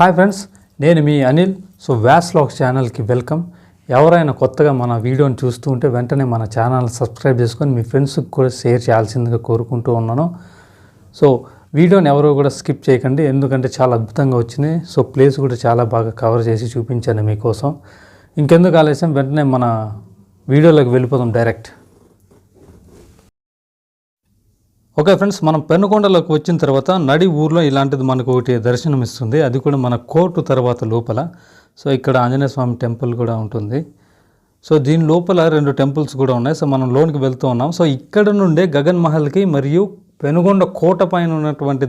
Hi friends నేను మీ Anil. So వ్యాస్లాగ్ ఛానల్కి welcome ఎవరైనా కొత్తగా మన వీడియోని చూస్తూ ఉంటే వెంటనే మన ఛానల్ సబ్స్క్రైబ్ చేసుకొని మీ ఫ్రెండ్స్కి కూడా షేర్ చేయాల్సిందిగా కోరుకుంటూ ఉన్నాను. సో వీడియోని ఎవరు కూడా స్కిప్ చేయకండి. ఎందుకంటే చాలా అద్భుతంగా వచ్చింది సో ప్లేస్ కూడా చాలా బాగా కవర్ చేసి చూపించాను మీకోసం. ఇంకెందుకు ఆలస్యం? వెంటనే మన వీడియోలోకి వెళ్ళిపోదాం డైరెక్ట్ ఓకే ఫ్రెండ్స్ మనం పెనుకొండలోకి వచ్చిన తర్వాత నడి ఊర్లో ఇలాంటిది మనకు ఒకటి దర్శనం ఇస్తుంది అది కూడా మన కోర్టు తర్వాత లోపల. సో ఇక్కడ ఆంజనేయ స్వామి టెంపుల్ కూడా ఉంటుంది. సో దీని లోపల రెండు టెంపుల్స్ కూడా ఉన్నాయి. సో మనం లోనికి వెళ్తూ ఉన్నాం. సో ఇక్కడ నుండే గగన్ మహల్కి మరియు పెనుగొండ కోట పైన ఉన్నటువంటి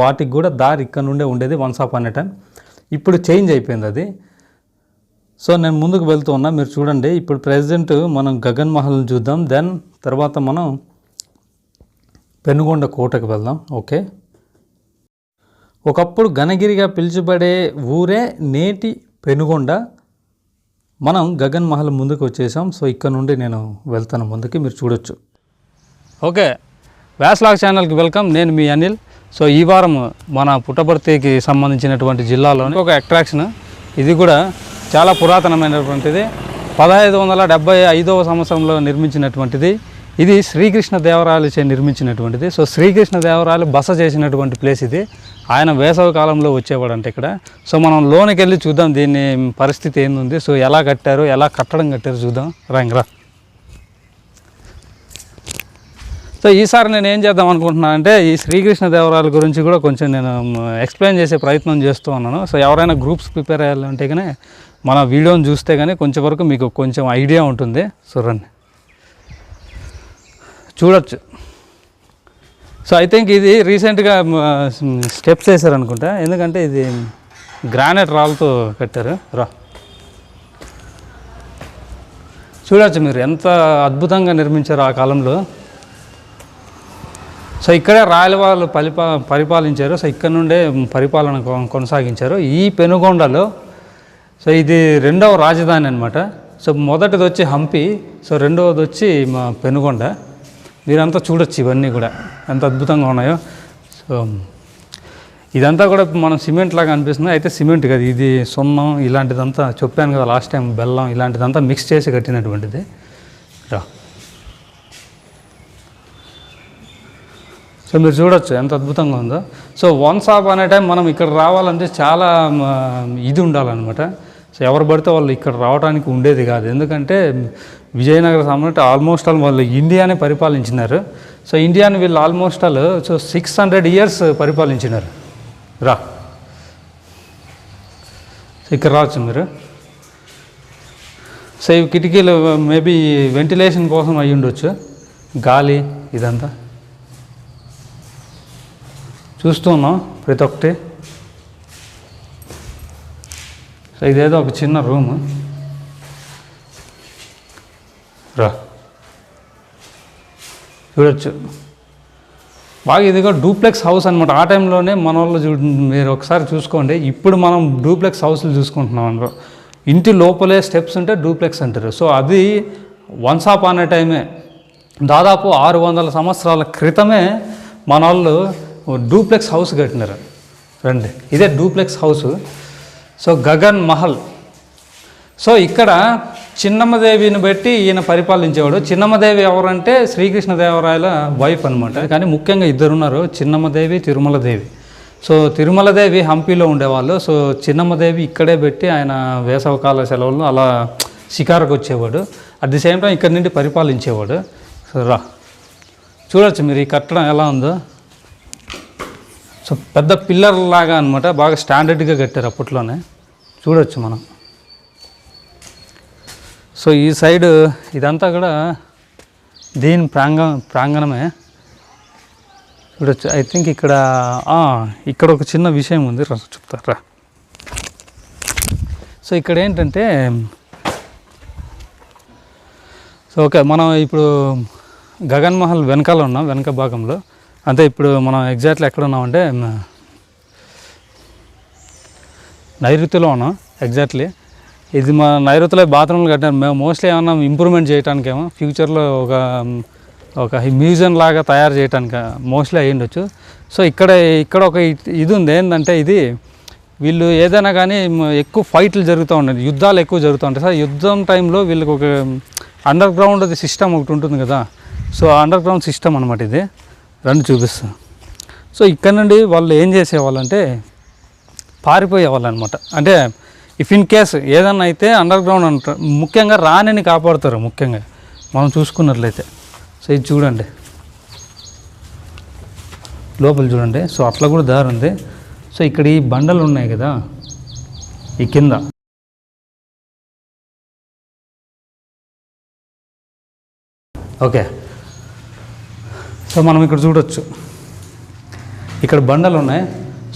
వాటికి కూడా దారి ఇక్కడ నుండే ఉండేది వన్స్ ఆఫ్ అనే టైం. ఇప్పుడు చేంజ్ అయిపోయింది అది. సో నేను ముందుకు వెళ్తూ ఉన్నా. మీరు చూడండి ఇప్పుడు ప్రెసెంట్ మనం గగన్ మహల్ని చూద్దాం. దెన్ తర్వాత మనం పెనుగొండ కోటకు వెళ్దాం. ఓకే. ఒకప్పుడు ఘనగిరిగా పిలుచబడే ఊరే నేటి పెనుగొండ. మనం గగన్ మహల్ ముందుకు వచ్చేసాం. సో ఇక్కడ నుండి నేను వెళ్తాను ముందుకి. మీరు చూడొచ్చు. ఓకే. వ్యాస్లాగ్ ఛానల్కి వెల్కమ్. నేను మీ అనిల్. సో ఈ వారం మన పుట్టపర్తికి సంబంధించినటువంటి జిల్లాలోని ఒక అట్రాక్షన్. ఇది కూడా చాలా పురాతనమైనటువంటిది. పదహైదు వందల డెబ్బై ఐదవ సంవత్సరంలో నిర్మించినటువంటిది. ఇది శ్రీకృష్ణ దేవరాయలచే నిర్మించినటువంటిది. సో శ్రీకృష్ణ దేవరాయలు బస చేసినటువంటి ప్లేస్ ఇది. ఆయన వేసవి కాలంలో వచ్చేవాడంట ఇక్కడ. సో మనం లోనికి వెళ్ళి చూద్దాం దీని పరిస్థితి ఏంది సో ఎలా కట్టారు ఎలా కట్టడం కట్టారు చూద్దాం. రంగరా సో ఈసారి నేను ఏం చేద్దాం అనుకుంటున్నాను అంటే ఈ శ్రీకృష్ణ దేవరాయల గురించి కూడా కొంచెం నేను ఎక్స్ప్లెయిన్ చేసే ప్రయత్నం చేస్తూ ఉన్నాను. సో ఎవరైనా గ్రూప్స్ ప్రిపేర్ అయ్యాలంటే కానీ మన వీడియోని చూస్తే కానీ కొంచెం వరకు మీకు కొంచెం ఐడియా ఉంటుంది. సో రండి. చూడొచ్చు. సో ఐ థింక్ ఇది రీసెంట్గా స్టెప్స్ వేశారు అనుకుంటా ఎందుకంటే ఇది గ్రానైట్ రాళ్ళతో కట్టారు. రా. చూడొచ్చు మీరు ఎంత అద్భుతంగా నిర్మించారు ఆ కాలంలో. సో ఇక్కడే రాయల వాళ్ళు పరిపా పరిపాలించారు. సో ఇక్కడ నుండే పరిపాలన కొనసాగించారు. ఈ పెనుగొండలో సో ఇది రెండవ రాజధాని అనమాట సో మొదటిది వచ్చి హంపి. సో రెండవది వచ్చి మా పెనుగొండ. మీరంతా చూడొచ్చు ఇవన్నీ కూడా. ఎంత అద్భుతంగా ఉన్నాయో. సో ఇదంతా కూడా మనం సిమెంట్ లాగా అనిపిస్తుంది. అయితే సిమెంట్ కదా ఇది సున్నం ఇలాంటిదంతా చెప్పాను కదా లాస్ట్ టైం బెల్లం ఇలాంటిదంతా మిక్స్ చేసి కట్టినటువంటిది. రా. సో మీరు చూడొచ్చు ఎంత అద్భుతంగా ఉందో. సో వన్ షాప్ అనే టైం మనం ఇక్కడ రావాలంటే చాలా ఇది ఉండాలన్నమాట. సో ఎవరు పడితే వాళ్ళు ఇక్కడ రావడానికి ఉండేది కాదు. ఎందుకంటే విజయనగర సామ్రాట్ ఆల్మోస్ట్ ఆల్ వాళ్ళు ఇండియానే పరిపాలించినారు. సో ఇండియాని వీళ్ళు almost all so six hundred years పరిపాలించినారు. రా. ఇక్కడ రావచ్చు మీరు. సో ఇవి కిటికీలు మేబీ వెంటిలేషన్ కోసం అయ్యి ఉండొచ్చు. గాలి ఇదంతా. చూస్తున్నాం ప్రతి ఒక్కటి. సో ఇదేదో ఒక చిన్న రూమ్. రా. చూడొచ్చు. బాగా ఇదిగో డూప్లెక్స్ హౌస్ అనమాట ఆ టైంలోనే మన వాళ్ళు చూ మీరు ఒకసారి చూసుకోండి. ఇప్పుడు మనం డూప్లెక్స్ హౌస్లు చూసుకుంటున్నాం అందులో ఇంటి లోపలే స్టెప్స్ ఉంటే డూప్లెక్స్ అంటారు. సో అది వన్స్ ఆప్ అనే టైమే. దాదాపు ఆరు వందల సంవత్సరాల క్రితమే మన వాళ్ళు డూప్లెక్స్ హౌస్ కట్టినారు. రండి. ఇదే duplex house. So Gagan Mahal. So ఇక్కడ చిన్నమ్మదేవిని బట్టి ఈయన పరిపాలించేవాడు. చిన్నమ్మదేవి ఎవరంటే శ్రీకృష్ణదేవరాయల వైఫ్ అనమాట కానీ ముఖ్యంగా ఇద్దరు ఉన్నారు చిన్నమ్మదేవి తిరుమలదేవి. సో తిరుమలదేవి హంపీలో ఉండేవాళ్ళు. సో చిన్నమ్మదేవి ఇక్కడే పెట్టి ఆయన వేసవకాల సెలవులను అలా షికారుకు వచ్చేవాడు. అట్ ది సేమ్ టైం ఇక్కడ నుండి పరిపాలించేవాడు. సో రా. చూడొచ్చు మీరు ఈ కట్టడం ఎలా ఉందో. సో పెద్ద పిల్లర్ లాగా అనమాట బాగా స్టాండర్డ్గా కట్టారు అప్పట్లోనే. చూడొచ్చు మనం. సో ఈ సైడ్ ఇదంతా కూడా దీని ప్రాంగ ప్రాంగణమే. చూడొచ్చు. ఐ థింక్ ఇక్కడ ఇక్కడ ఒక చిన్న విషయం ఉంది. రా చెప్తారా సో ఇక్కడ ఏంటంటే సో ఓకే మనం ఇప్పుడు గగన్ మహల్ వెనకాల ఉన్నాం వెనక భాగంలో. అంటే ఇప్పుడు మనం ఎగ్జాక్ట్లీ ఎక్కడ ఉన్నామంటే నైరుతిలో ఉన్నాం ఎగ్జాక్ట్లీ ఇది మా నైరుతిలో బాత్రూమ్లు కట్టారు మేము మోస్ట్లీ ఏమన్నా ఇంప్రూవ్మెంట్ చేయడానికేమో ఫ్యూచర్లో ఒక ఒక మ్యూజియం లాగా తయారు చేయడానికి మోస్ట్లీ అయ్యి ఉండొచ్చు. సో ఇక్కడ ఇక్కడ ఒక ఇది ఉంది. ఏంటంటే ఇది వీళ్ళు ఏదైనా కానీ ఎక్కువ ఫైట్లు జరుగుతూ ఉండేది. యుద్ధాలు ఎక్కువ జరుగుతూ ఉంటాయి. సార్ యుద్ధం టైంలో వీళ్ళకి ఒక అండర్ గ్రౌండ్ సిస్టమ్ ఒకటి ఉంటుంది కదా. సో అండర్ గ్రౌండ్ సిస్టమ్ అనమాట ఇది. రండి చూపిస్తాను సో ఇక్కడ నుండి వాళ్ళు ఏం చేసేవాళ్ళంటే పారిపోయేవాళ్ళు అనమాట అంటే ఇఫ్ ఇన్ కేస్ ఏదన్నా అయితే అండర్ గ్రౌండ్ అంటారు ముఖ్యంగా రాణిని కాపాడుతారు ముఖ్యంగా. మనం చూసుకున్నట్లయితే. సో ఇది చూడండి. లోపల చూడండి. సో అట్లా కూడా దారి ఉంది. సో ఇక్కడ ఈ బండలు ఉన్నాయి కదా. ఈ కింద. ఓకే. సో మనం ఇక్కడ చూడొచ్చు. ఇక్కడ బండలు ఉన్నాయి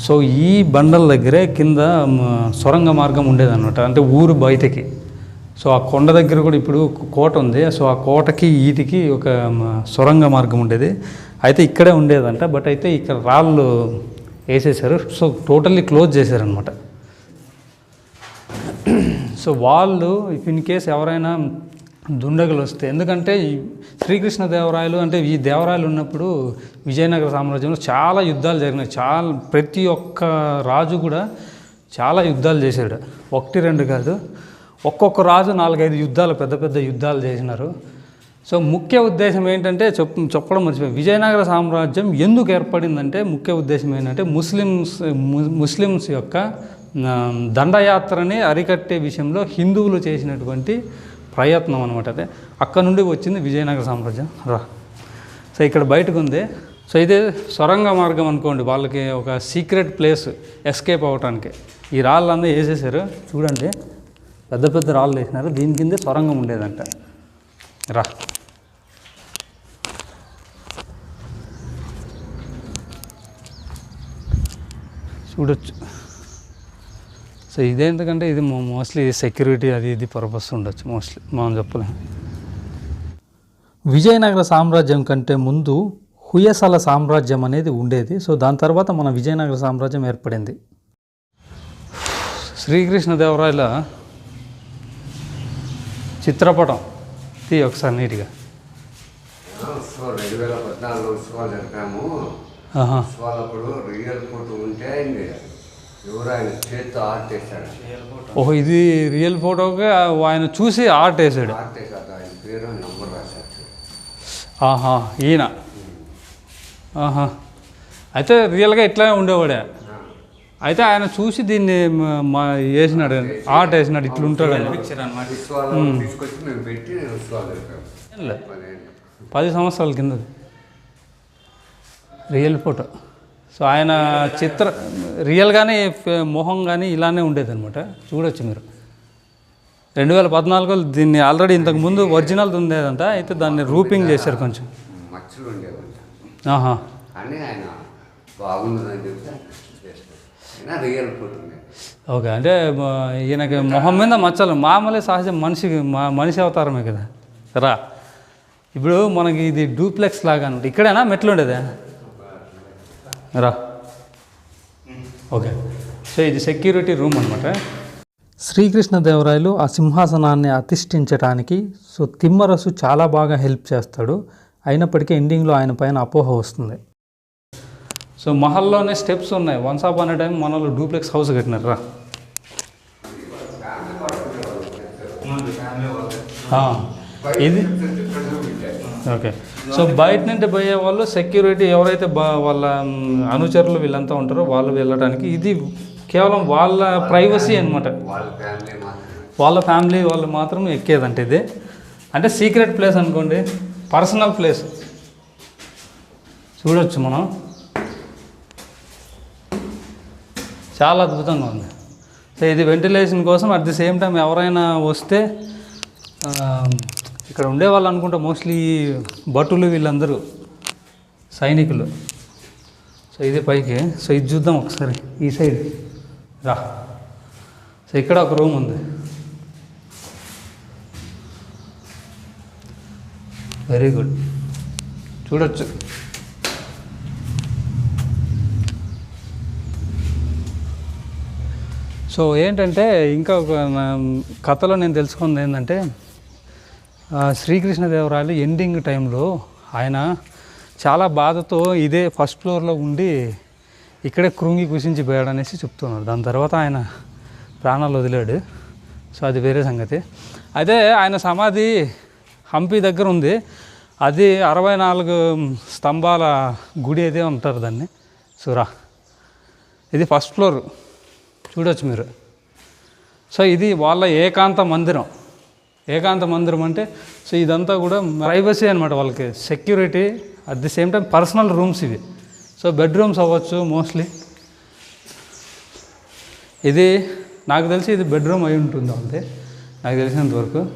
సో ఈ బండల దగ్గరే కింద సొరంగ మార్గం ఉండేదన్నమాట. అంటే ఊరు బయటకి. సో ఆ కొండ దగ్గర కూడా ఇప్పుడు కోట ఉంది. సో ఆ కోటకి ఈటికి ఒక సొరంగ మార్గం ఉండేది. అయితే ఇక్కడే ఉండేదంట. బట్ అయితే ఇక్కడ రాళ్ళు వేసేసారు సో టోటల్లీ క్లోజ్ చేశారనమాట సో వాళ్ళు ఇఫ్ ఇన్ కేస్ ఎవరైనా దుండగులు వస్తే. ఎందుకంటే ఈ శ్రీకృష్ణ దేవరాయలు అంటే ఈ దేవరాయలు ఉన్నప్పుడు విజయనగర సామ్రాజ్యంలో చాలా యుద్ధాలు జరిగినాయి. చాలా ప్రతి ఒక్క రాజు కూడా చాలా యుద్ధాలు చేశాడు. ఒకటి రెండు కాదు. ఒక్కొక్క రాజు నాలుగైదు యుద్ధాలు పెద్ద పెద్ద యుద్ధాలు చేసినారు. సో ముఖ్య ఉద్దేశం ఏంటంటే చెప్ చెప్పడం మర్చిపోయి విజయనగర సామ్రాజ్యం ఎందుకు ఏర్పడిందంటే ముఖ్య ఉద్దేశం ఏంటంటే ముస్లిమ్స్ ముస్లిమ్స్ యొక్క దండయాత్రని అరికట్టే విషయంలో హిందువులు చేసినటువంటి ప్రయత్నం అనమాట అదే. అక్కడ నుండి వచ్చింది విజయనగర సామ్రాజ్యం. రా. సో ఇక్కడ బయటకు ఉంది. సో ఇదే సొరంగ మార్గం అనుకోండి వాళ్ళకి ఒక సీక్రెట్ ప్లేస్ ఎస్కేప్ అవ్వటానికి. ఈ రాళ్ళన్నీ వేసేసారు. చూడండి పెద్ద పెద్ద రాళ్ళు వేసినారు. దీని కిందే సొరంగం ఉండేదంట. రా. చూడొచ్చు. సో ఇదేందుకంటే ఇది మోస్ట్లీ సెక్యూరిటీ అది ఇది పర్పస్ ఉండొచ్చు మోస్ట్లీ మనం చెప్పలేం. విజయనగర సామ్రాజ్యం కంటే ముందు హుయసల సామ్రాజ్యం అనేది ఉండేది. సో దాని తర్వాత మన విజయనగర సామ్రాజ్యం ఏర్పడింది. శ్రీకృష్ణదేవరాయల చిత్రపటం తీ ఒకసారి నీట్గా. రెండు వేల పద్నాలుగులో ఉత్సవాలు జరిపాము. రియల్ ఫోటో ఉంటే ఎవరు ఆయన చేతితో ఆర్ట్ వేశాడు? ఓహో ఇది రియల్ ఫోటోగా ఆయన చూసి ఆర్ట్ వేసాడు ఆర్ట్ వేశాడు ఆయన పేరు నంబర్ రాశాడు ఆహా ఈయన. ఆహా. అయితే రియల్గా ఇట్లానే ఉండేవాడే. అయితే ఆయన చూసి దీన్ని మ- వేసినాడు ఆర్ట్ వేసినాడు ఇట్లా పదేళ్ళు. పది సంవత్సరాల కింద రియల్ ఫోటో సో ఆయన చిత్ర రియల్గానే మొహం కానీ ఇలానే ఉండేదన్నమాట. చూడొచ్చు మీరు. రెండు వేల పద్నాలుగులో దీన్ని ఆల్రెడీ ఇంతకు ముందు ఒరిజినల్ ఉండేదంట అయితే దాన్ని రూపింగ్ చేశారు కొంచెం. ఆహా. ఓకే అంటే ఈయనకి మొహం మీద మచ్చలు మామూలే సహజం మనిషికి మా మనిషి అవతారమే కదా. రా. ఇప్పుడు మనకి ఇది డూప్లెక్స్ లాగా అనమాట ఇక్కడేనా? మెట్లు ఉండేదే? రా. ఓకే. సో ఇది సెక్యూరిటీ రూమ్ అనమాట శ్రీకృష్ణదేవరాయలు ఆ సింహాసనాన్ని అధిష్ఠించడానికి సో తిమ్మరసు చాలా బాగా హెల్ప్ చేస్తాడు. అయినప్పటికీ ఎండింగ్లో ఆయన పైన అపోహ వస్తుంది. సో మహల్లోనే స్టెప్స్ ఉన్నాయి. వన్స్ అప్ అనే టైం మనలో డూప్లెక్స్ హౌస్ కట్టినారు. రా. ఇది ఓకే. సో బయట నుండి పోయే వాళ్ళు సెక్యూరిటీ ఎవరైతే బా వాళ్ళ అనుచరులు వీళ్ళంతా ఉంటారో వాళ్ళు వెళ్ళడానికి ఇది కేవలం వాళ్ళ ప్రైవసీ అనమాట వాళ్ళ ఫ్యామిలీ వాళ్ళు మాత్రం ఎక్కేదంటే ఇది. అంటే సీక్రెట్ ప్లేస్ అనుకోండి పర్సనల్ ప్లేస్ చూడొచ్చు మనం. చాలా అద్భుతంగా ఉంది. సో ఇది వెంటిలేషన్ కోసం అట్ ది సేమ్ టైం ఎవరైనా వస్తే ఇక్కడ ఉండేవాళ్ళు అనుకుంటా మోస్ట్లీ భటులు వీళ్ళందరూ సైనికులు. సో ఇది పైకి. సో ఇది చూద్దాం ఒకసారి ఈ సైడ్. రా. సో ఇక్కడ ఒక రూమ్ ఉంది. Very good. చూడొచ్చు. సో ఏంటంటే ఇంకా ఒక కథలో నేను తెలుసుకుంది ఏంటంటే శ్రీకృష్ణదేవరాయలు ఎండింగ్ టైంలో ఆయన చాలా బాధతో ఇదే ఫస్ట్ ఫ్లోర్లో ఉండి ఇక్కడే కృంగి కుషించిపోయాడు అనేసి చెప్తున్నారు. దాని తర్వాత ఆయన ప్రాణాలు వదిలాడు. సో అది వేరే సంగతి. అయితే ఆయన సమాధి హంపి దగ్గర ఉంది. అది అరవై నాలుగు స్తంభాల గుడి అయితే ఉంటారు దాన్ని. సురా ఇది ఫస్ట్ ఫ్లోర్. చూడొచ్చు మీరు. సో ఇది వాళ్ళ ఏకాంత మందిరం. ఏకాంత మందిరం అంటే సో ఇదంతా కూడా ప్రైవసీ అనమాట వాళ్ళకి. Security at the same time personal rooms ఇవి. సో బెడ్రూమ్స్ అవ్వచ్చు మోస్ట్లీ ఇది నాకు తెలిసి ఇది బెడ్రూమ్ అయి ఉంటుంది వాళ్ళది నాకు తెలిసినంత వరకు.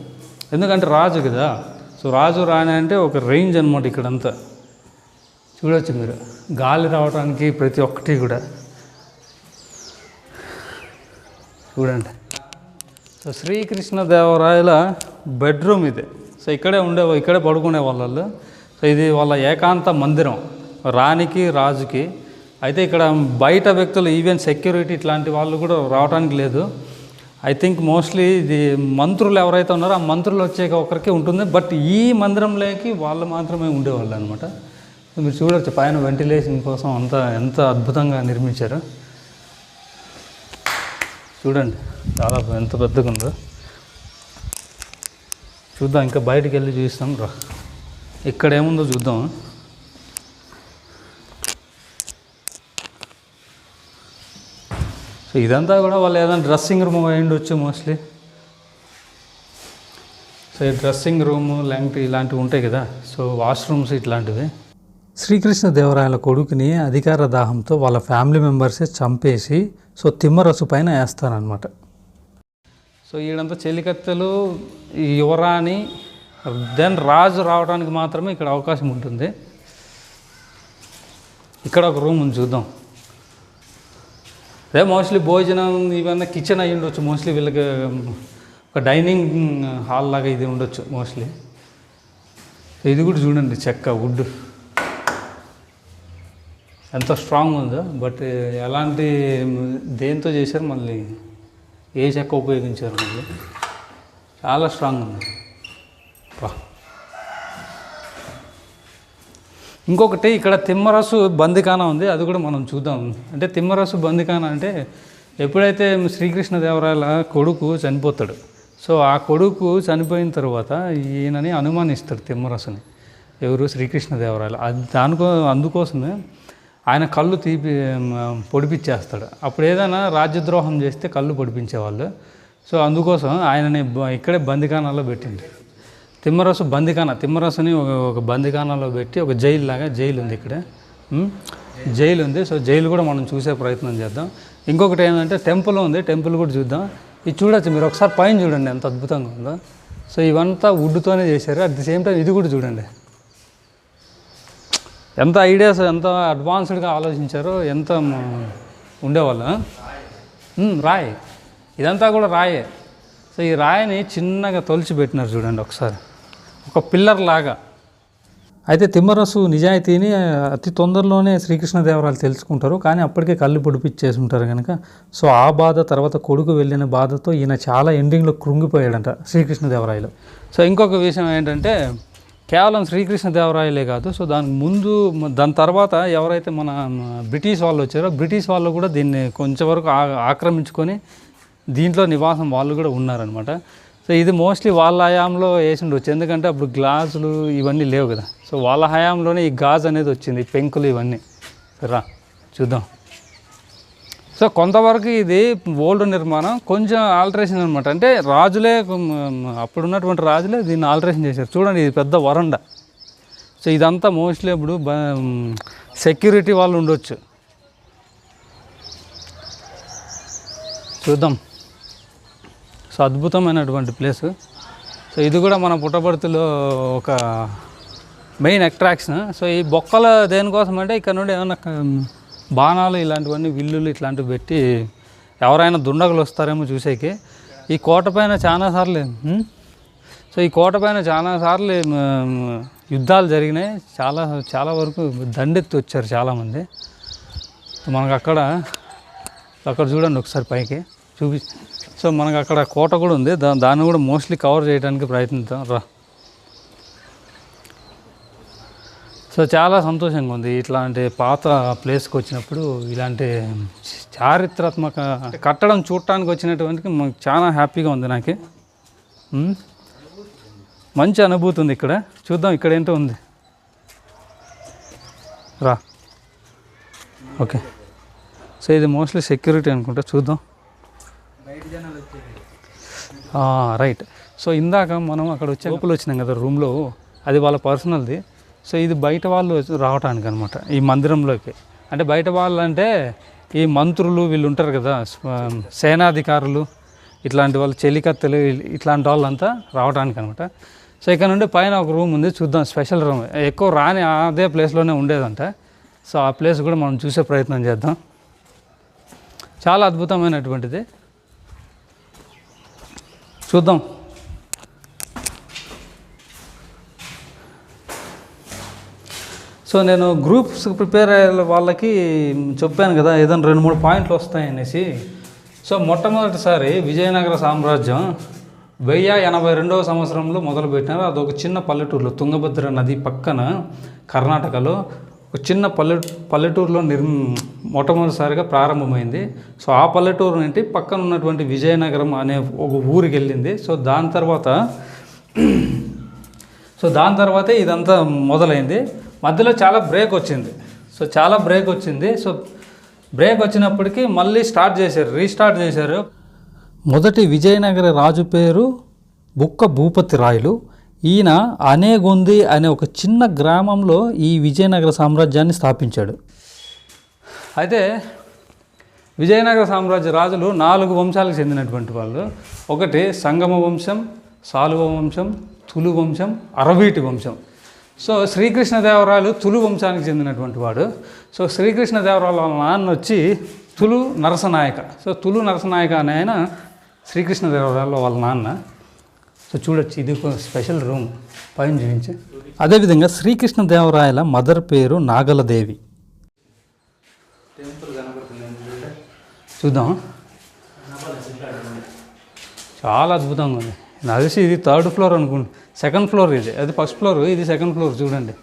ఎందుకంటే రాజు కదా. సో రాజు రాని అంటే ఒక రేంజ్ అనమాట ఇక్కడంతా. చూడవచ్చు మీరు. గాలి రావడానికి ప్రతి ఒక్కటి కూడా. చూడండి. సో శ్రీకృష్ణ దేవరాయల బెడ్రూమ్ ఇది. సో ఇక్కడే ఉండే ఇక్కడే పడుకునే వాళ్ళు సో ఇది వాళ్ళ ఏకాంత మందిరం రాణికి రాజుకి. అయితే ఇక్కడ బయట వ్యక్తులు ఈవెన్ సెక్యూరిటీ ఇట్లాంటి వాళ్ళు కూడా రావడానికి లేదు. ఐ థింక్ మోస్ట్లీ ఇది మంత్రులు ఎవరైతే ఉన్నారో ఆ మంత్రులు వచ్చాక ఒకరికి ఉంటుంది. బట్ ఈ మందిరంలోకి వాళ్ళు మాత్రమే ఉండేవాళ్ళు అనమాట మీరు చూడొచ్చు పైన వెంటిలేషన్ కోసం అంతా ఎంత అద్భుతంగా నిర్మించారు. చూడండి చాలా ఎంత పెద్దగా ఉందో. చూద్దాం ఇంకా బయటికి వెళ్ళి చూస్తాం రా. ఇక్కడ ఏముందో చూద్దాం. సో ఇదంతా కూడా వాళ్ళు ఏదైనా డ్రెస్సింగ్ రూమ్ అయి ఉండొచ్చు మోస్ట్లీ. సో ఈ డ్రెస్సింగ్ రూమ్ లాంటి ఇలాంటివి ఉంటాయి కదా. సో వాష్రూమ్స్ ఇట్లాంటివి. శ్రీకృష్ణదేవరాయల కొడుకుని అధికార దాహంతో వాళ్ళ ఫ్యామిలీ మెంబర్సే చంపేసి సో తిమ్మరసు పైన వేస్తారనమాట సో ఈడంతా చెలికత్తెలు యువరాణి దెన్ రాజు రావడానికి మాత్రమే ఇక్కడ అవకాశం ఉంటుంది. ఇక్కడ ఒక రూమ్ ఉంది చూద్దాం. అదే మోస్ట్లీ భోజనం ఇవన్నీ కిచెన్ అయ్యి ఉండొచ్చు. మోస్ట్లీ వీళ్ళకి ఒక డైనింగ్ హాల్ లాగా ఇది ఉండొచ్చు మోస్ట్లీ. ఇది కూడా చూడండి చెక్క వుడ్. ఎంత స్ట్రాంగ్ ఉందో బట్ ఎలాంటి దేంతో చేశారు మళ్ళీ ఏ చెక్క ఉపయోగించారు మళ్ళీ చాలా స్ట్రాంగ్ ఉంది. వా. ఇంకొకటి ఇక్కడ తిమ్మరసు బందికాన ఉంది అది కూడా మనం చూద్దాం. అంటే తిమ్మరసు బందికాన అంటే ఎప్పుడైతే శ్రీకృష్ణదేవరాయల కొడుకు చనిపోతాడు సో ఆ కొడుకు చనిపోయిన తర్వాత ఈయనని అనుమానిస్తాడు తిమ్మరసుని. ఎవరు? శ్రీకృష్ణదేవరాయలు అది దానికో అందుకోసమే ఆయన కళ్ళు తీపి పొడిపించేస్తాడు. అప్పుడు ఏదైనా రాజ్యద్రోహం చేస్తే కళ్ళు పొడిపించేవాళ్ళు. సో అందుకోసం ఆయనని బ- ఇక్కడే బందికానాలో పెట్టింది తిమ్మరసు బందికాన తిమ్మరసుని ఒక బందికానాలో పెట్టి ఒక జైలు లాగా జైలు ఉంది ఇక్కడ. జైలు ఉంది సో జైలు కూడా మనం చూసే ప్రయత్నం చేద్దాం. ఇంకొకటి ఏంటంటే టెంపుల్ ఉంది. టెంపుల్ కూడా చూద్దాం. ఇది చూడొచ్చు మీరు. ఒకసారి పైన చూడండి ఎంత అద్భుతంగా ఉందో. సో ఇవంతా వుడ్తోనే చేశారు. అట్ ది సేమ్ టైం ఇది కూడా చూడండి. ఎంత ఐడియాస్ ఎంత అడ్వాన్స్డ్గా ఆలోచించారో ఎంత ఉండేవాళ్ళు రాయి. ఇదంతా కూడా రాయే. సో ఈ రాయిని చిన్నగా తొలిచి పెట్టినారు చూడండి ఒకసారి. ఒక పిల్లర్ లాగా. అయితే తిమ్మరసు నిజాయితీని అతి తొందరలోనే శ్రీకృష్ణదేవరాయలు తెలుసుకుంటారు కానీ అప్పటికే కళ్ళు పొడిపిచ్చేసి ఉంటారు కనుక సో ఆ బాధ తర్వాత కొడుకు వెళ్ళిన బాధతో ఈయన చాలా ఎండింగ్లో కృంగిపోయాడంట శ్రీకృష్ణదేవరాయలు. సో ఇంకొక విషయం ఏంటంటే కేవలం శ్రీకృష్ణదేవరాయలే కాదు. సో దానికి ముందు దాని తర్వాత ఎవరైతే మన బ్రిటిష్ వాళ్ళు వచ్చారో బ్రిటిష్ వాళ్ళు కూడా దీన్ని కొంచెం వరకు ఆ- ఆక్రమించుకొని దీంట్లో నివాసం వాళ్ళు కూడా ఉన్నారనమాట సో ఇది మోస్ట్లీ వాళ్ళ హయాంలో వేసి ఎందుకంటే అప్పుడు గ్లాసులు ఇవన్నీ లేవు కదా. సో వాళ్ళ హయాంలోనే ఈ గాజు అనేది వచ్చింది పెంకులు ఇవన్నీ. రా చూద్దాం. సో కొంతవరకు ఇది ఓల్డ్ నిర్మాణం కొంచెం ఆల్టరేషన్ అనమాట అంటే రాజులే అప్పుడు ఉన్నటువంటి రాజులే దీన్ని ఆల్టరేషన్ చేశారు. చూడండి ఇది పెద్ద వరండ. సో ఇదంతా మోస్ట్లీ ఇప్పుడు సెక్యూరిటీ వాళ్ళు ఉండొచ్చు. చూద్దాం. సో అద్భుతమైనటువంటి ప్లేస్ సో ఇది కూడా మన పుట్టపర్తిలో ఒక మెయిన్ అట్రాక్షన్ సో ఈ బొక్కల దేనికోసం అంటే ఇక్కడ నుండి ఏమన్నా బాణాలు ఇలాంటివన్నీ విల్లులు ఇట్లాంటివి పెట్టి ఎవరైనా దుండగులు వస్తారేమో చూసేకి. ఈ కోట పైన చాలాసార్లు సో ఈ కోట పైన చాలాసార్లు యుద్ధాలు జరిగినాయి. చాలా చాలా వరకు దండెత్తి వచ్చారు చాలామంది. మనకు అక్కడ అక్కడ చూడండి ఒకసారి పైకి. చూపి సో మనకు అక్కడ కోట కూడా ఉంది. దా దాన్ని కూడా మోస్ట్లీ కవర్ చేయడానికి ప్రయత్నిద్దాం. రా. సో చాలా సంతోషంగా ఉంది. ఇట్లాంటి పాత ప్లేస్కి వచ్చినప్పుడు ఇలాంటి చారిత్రాత్మక కట్టడం చూడటానికి వచ్చినటువంటి మాకు చాలా హ్యాపీగా ఉంది నాకు. మంచి అనుభూతి ఉంది ఇక్కడ. చూద్దాం ఇక్కడ ఏంటో ఉంది. రా. ఓకే. సో ఇది మోస్ట్లీ సెక్యూరిటీ అనుకుంటా. చూద్దాం. రైట్. సో ఇందాక మనం అక్కడ వచ్చే లోపల వచ్చినాం కదా రూమ్లో. అది వాళ్ళ పర్సనల్ది. సో ఇది బయట వాళ్ళు రావటానికి అనమాట ఈ మందిరంలోకి. అంటే బయట వాళ్ళు అంటే ఈ మంత్రులు వీళ్ళు ఉంటారు కదా సేనాధికారులు ఇట్లాంటి వాళ్ళు చెలికత్తెలు ఇట్లాంటి వాళ్ళంతా రావడానికి అనమాట సో ఇక్కడ నుండి పైన ఒక రూమ్ ఉంది చూద్దాం స్పెషల్ రూమ్. ఎక్కువ రాని అదే ప్లేస్లోనే ఉండేదంట. సో ఆ ప్లేస్ కూడా మనం చూసే ప్రయత్నం చేద్దాం. చాలా అద్భుతమైనటువంటిది. చూద్దాం. సో నేను గ్రూప్స్ ప్రిపేర్ అయ్యే వాళ్ళకి చెప్పాను కదా ఏదైనా రెండు మూడు పాయింట్లు వస్తాయనేసి. సో మొట్టమొదటిసారి విజయనగర సామ్రాజ్యం వెయ్యి ఎనభై రెండవ సంవత్సరంలో మొదలుపెట్టినారు. అదొక చిన్న పల్లెటూరులో తుంగభద్ర నది పక్కన కర్ణాటకలో ఒక చిన్న పల్లె పల్లెటూరులో నిర్ మొట్టమొదటిసారిగా ప్రారంభమైంది. సో ఆ పల్లెటూరు నుండి పక్కన ఉన్నటువంటి విజయనగరం అనే ఒక ఊరికి వెళ్ళింది. సో దాని తర్వాత సో దాని తర్వాతే ఇదంతా మొదలైంది. మధ్యలో చాలా బ్రేక్ వచ్చింది. సో చాలా బ్రేక్ వచ్చింది. సో బ్రేక్ వచ్చినప్పటికీ మళ్ళీ స్టార్ట్ చేశారు రీస్టార్ట్ చేశారు. మొదటి విజయనగర రాజు పేరు బుక్క భూపతి రాయలు. ఈయన అనేగొంది అనే ఒక చిన్న గ్రామంలో ఈ విజయనగర సామ్రాజ్యాన్ని స్థాపించాడు. అయితే విజయనగర సామ్రాజ్య రాజులు నాలుగు వంశాలకు చెందినటువంటి వాళ్ళు. ఒకటి సంగమ వంశం సాలువ వంశం తులు వంశం అరవీటి వంశం. సో శ్రీకృష్ణదేవరాయలు తులు వంశానికి చెందినటువంటి వాడు. సో శ్రీకృష్ణదేవరాయల వాళ్ళ నాన్న వచ్చి తులు నరసనాయక. సో తులు నరసనాయక అనే ఆయన శ్రీకృష్ణదేవరాయల వాళ్ళ నాన్న. సో చూడొచ్చు ఇది ఒక స్పెషల్ రూమ్. పైన చూపించి. అదేవిధంగా శ్రీకృష్ణదేవరాయల మదర్ పేరు నాగలదేవి. చూద్దాం చాలా అద్భుతంగా ఉంది. నాకు తెలిసి ఇది థర్డ్ ఫ్లోర్ అనుకుంటు. సెకండ్ ఫ్లోర్ ఇది. అది ఫస్ట్ ఫ్లోర్ ఇది సెకండ్ ఫ్లోర్ చూడండి.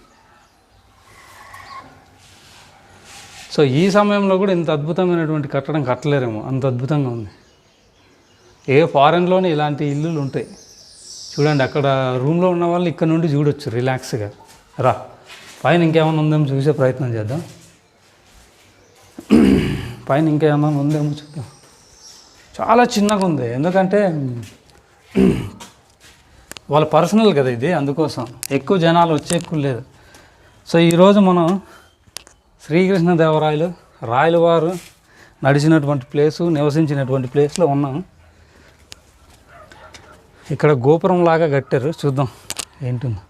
సో ఈ సమయంలో కూడా ఇంత అద్భుతమైనటువంటి కట్టడం కట్టలేరేమో. అంత అద్భుతంగా ఉంది. ఏ ఫారెన్లోనే ఇలాంటి ఇల్లులు ఉంటాయి. చూడండి అక్కడ రూమ్లో ఉన్న వాళ్ళు ఇక్కడ నుండి చూడొచ్చు రిలాక్స్గా రా. పైన ఇంకేమైనా ఉందేమో చూసే ప్రయత్నం చేద్దాం. పైన ఇంకేమైనా ఉందేమో చూద్దాం. చాలా చిన్నగా ఉంది. ఎందుకంటే వాళ్ళ పర్సనల్ కదా ఇది అందుకోసం. ఎక్కువ జనాలు వచ్చే ఎక్కువ లేదు. సో ఈరోజు మనం శ్రీకృష్ణదేవరాయలు రాయల వారు నడిచినటువంటి ప్లేసు నివసించినటువంటి ప్లేస్లో ఉన్నాం. ఇక్కడ గోపురం లాగా కట్టారు. చూద్దాం ఏంటుందో.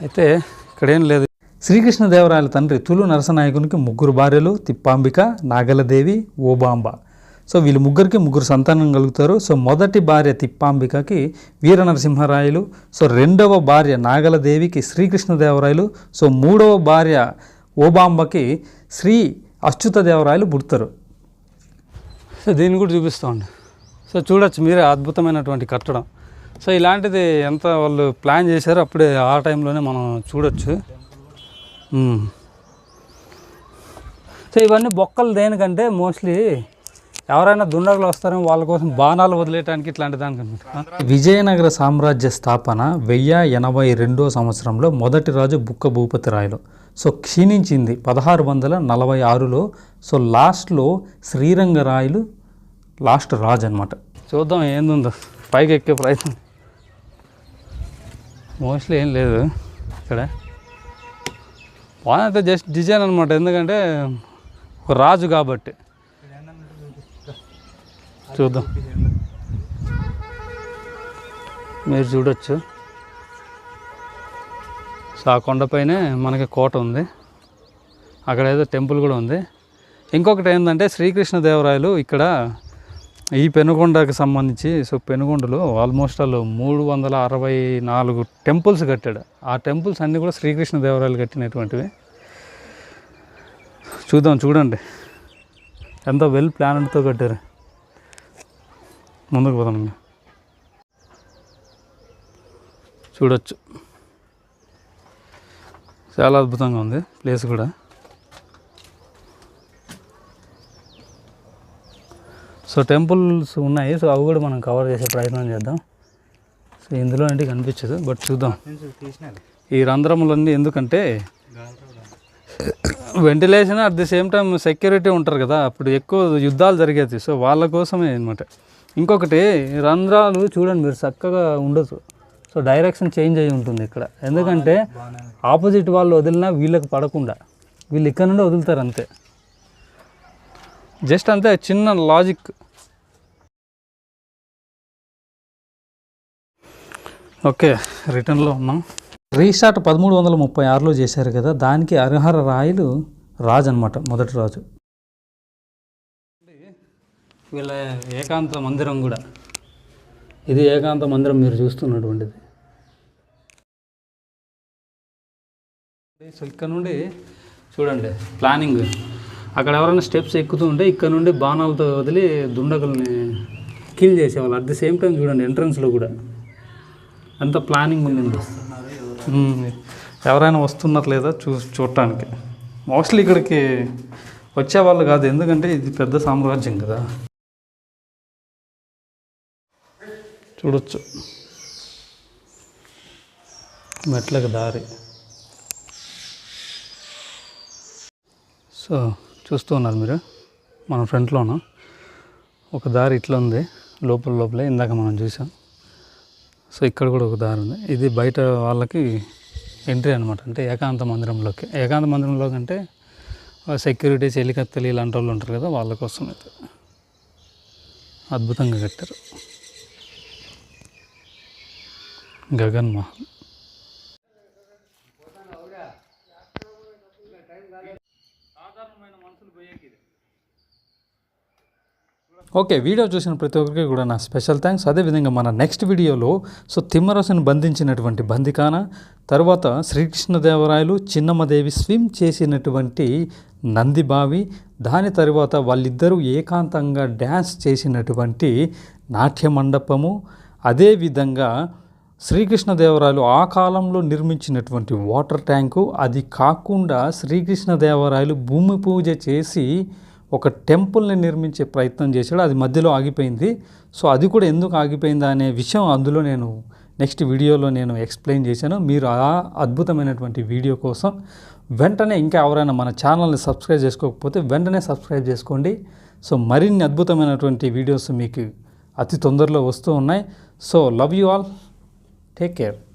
అయితే ఇక్కడేం లేదు. శ్రీకృష్ణదేవరాయల తండ్రి తులు నరసనాయకునికి ముగ్గురు భార్యలు తిప్పాంబిక నాగలదేవి ఓబాంబ సో వీళ్ళు ముగ్గురికి ముగ్గురు సంతానం కలుగుతారు. సో మొదటి భార్య తిప్పాంబికకి వీర నరసింహరాయలు సో రెండవ భార్య నాగలదేవికి శ్రీకృష్ణదేవరాయలు సో మూడవ భార్య ఓబాంబకి శ్రీ అచ్యుతదేవరాయలు పుడతారు. సో దీన్ని కూడా చూపిస్తామండి సో చూడొచ్చు మీరే అద్భుతమైనటువంటి కట్టడం. సో ఇలాంటిది ఎంత వాళ్ళు ప్లాన్ చేశారో అప్పుడే ఆ టైంలోనే మనం చూడొచ్చు. సో ఇవన్నీ బొక్కలు దేనికంటే మోస్ట్లీ ఎవరైనా దుండగులు వస్తారో వాళ్ళ కోసం బాణాలు వదిలేయడానికి ఇట్లాంటి దానికి విజయనగర సామ్రాజ్య స్థాపన వెయ్యి ఎనభై రెండో సంవత్సరంలో మొదటి రాజు బుక్క భూపతి రాయలు. సో క్షీణించింది పదహారు వందల నలభై ఆరులో. సో లాస్ట్లో శ్రీరంగరాయలు లాస్ట్ రాజు అనమాట చూద్దాం ఏందుందో. పైకి ఎక్కే ప్రయత్నం. మోస్ట్లీ ఏం లేదు ఇక్కడ. బాగా జస్ట్ డిజైన్ అనమాట ఎందుకంటే ఒక రాజు కాబట్టి. చూద్దాం. మీరు చూడొచ్చు. సో ఆ కొండపైనే మనకి కోట ఉంది. అక్కడ ఏదో టెంపుల్ కూడా ఉంది. ఇంకొకటి ఏంటంటే శ్రీకృష్ణదేవరాయలు ఇక్కడ ఈ పెనుగొండకు సంబంధించి సో పెనుగొండలో ఆల్మోస్ట్ వాళ్ళు మూడు వందల అరవై నాలుగు టెంపుల్స్ కట్టాడు. ఆ టెంపుల్స్ అన్నీ కూడా శ్రీకృష్ణదేవరాయలు కట్టినటువంటివి. చూద్దాం చూడండి. ఎంతో వెల్ ప్లానెడ్తో కట్టారు. ముందుకు పోదాం ఇంకా. చూడొచ్చు. చాలా అద్భుతంగా ఉంది ప్లేస్ కూడా. సో టెంపుల్స్ ఉన్నాయి. సో అవి కూడా మనం కవర్ చేసే ప్రయత్నం చేద్దాం. సో ఇందులో అంటే కనిపించదు బట్ చూద్దాం. ఈ రంధ్రములన్నీ ఎందుకంటే ventilation at the same time security ఉంటారు కదా అప్పుడు ఎక్కువ యుద్ధాలు జరిగేది. సో వాళ్ళ కోసమే అనమాట ఇంకొకటి రంధ్రాలు చూడండి మీరు చక్కగా ఉండదు సో డైరెక్షన్ చేంజ్ అయి ఉంటుంది ఇక్కడ. ఎందుకంటే ఆపోజిట్ వాళ్ళు వదిలినా వీళ్ళకి పడకుండా. వీళ్ళు ఇక్కడ నుండి వదులుతారు అంతే. జస్ట్ అంతే చిన్న లాజిక్ ఓకే రిటర్న్లో ఉన్నాం. రీస్టార్ట్ పదమూడు వందల ముప్పై ఆరులో చేశారు కదా దానికి అర్హర రాయలు రాజు అనమాట మొదటి రాజు. వీళ్ళ ఏకాంత మందిరం కూడా. ఇది ఏకాంత మందిరం మీరు చూస్తున్నటువంటిది. సో ఇక్కడ నుండి చూడండి ప్లానింగ్. అక్కడ ఎవరైనా స్టెప్స్ ఎక్కుతూ ఉంటే ఇక్కడ నుండి బాణాలతో వదిలి దుండగుల్ని కిల్ చేసేవాళ్ళు. అట్ ది సేమ్ టైం చూడండి ఎంట్రన్స్లో కూడా. అంత ప్లానింగ్ ఉంది మ్మ్. ఎవరైనా వస్తున్నారు లేదా చూ చూడటానికి. మోస్ట్లీ ఇక్కడికి వచ్చేవాళ్ళు కాదు ఎందుకంటే ఇది పెద్ద సామ్రాజ్యం కదా. చూడొచ్చు. మెట్లకు దారి. సో చూస్తూ ఉన్నారు మీరు. మన ఫ్రంట్లోన? ఒక దారి ఇట్లా ఉంది. లోపల లోపలే ఇందాక మనం చూసాం. సో ఇక్కడ కూడా ఒక దారి ఉంది. ఇది బయట వాళ్ళకి ఎంట్రీ అనమాట అంటే ఏకాంత మందిరంలోకి. ఏకాంత మందిరంలో కంటే సెక్యూరిటీ చెలికత్తెలు ఇలాంటి వాళ్ళు ఉంటారు కదా వాళ్ళ కోసం అయితే. అద్భుతంగా కట్టారు. గగన్ మహల్. ఓకే వీడియో చూసిన ప్రతి ఒక్కరికి కూడా నా స్పెషల్ థ్యాంక్స్. అదేవిధంగా మన నెక్స్ట్ వీడియోలో సో తిమ్మరసుని బంధించినటువంటి బందికాన తర్వాత శ్రీకృష్ణదేవరాయలు చిన్నమ్మదేవి స్విమ్ చేసినటువంటి నందిబావి దాని తర్వాత వాళ్ళిద్దరూ ఏకాంతంగా డ్యాన్స్ చేసినటువంటి నాట్య మండపము అదేవిధంగా శ్రీకృష్ణదేవరాయలు ఆ కాలంలో నిర్మించినటువంటి వాటర్ ట్యాంకు. అది కాకుండా శ్రీకృష్ణదేవరాయలు భూమి పూజ చేసి ఒక టెంపుల్ని నిర్మించే ప్రయత్నం చేశాడు. అది మధ్యలో ఆగిపోయింది. సో అది కూడా ఎందుకు ఆగిపోయిందా అనే విషయం అందులో నేను నెక్స్ట్ వీడియోలో నేను ఎక్స్ప్లెయిన్ చేశాను. మీరు ఆ అద్భుతమైనటువంటి వీడియో కోసం వెంటనే ఇంకా ఎవరైనా మన ఛానల్ని సబ్స్క్రైబ్ చేసుకోకపోతే వెంటనే సబ్స్క్రైబ్ చేసుకోండి. సో మరిన్ని అద్భుతమైనటువంటి వీడియోస్ మీకు అతి తొందరలో వస్తూ ఉన్నాయి. So love you all. Take care.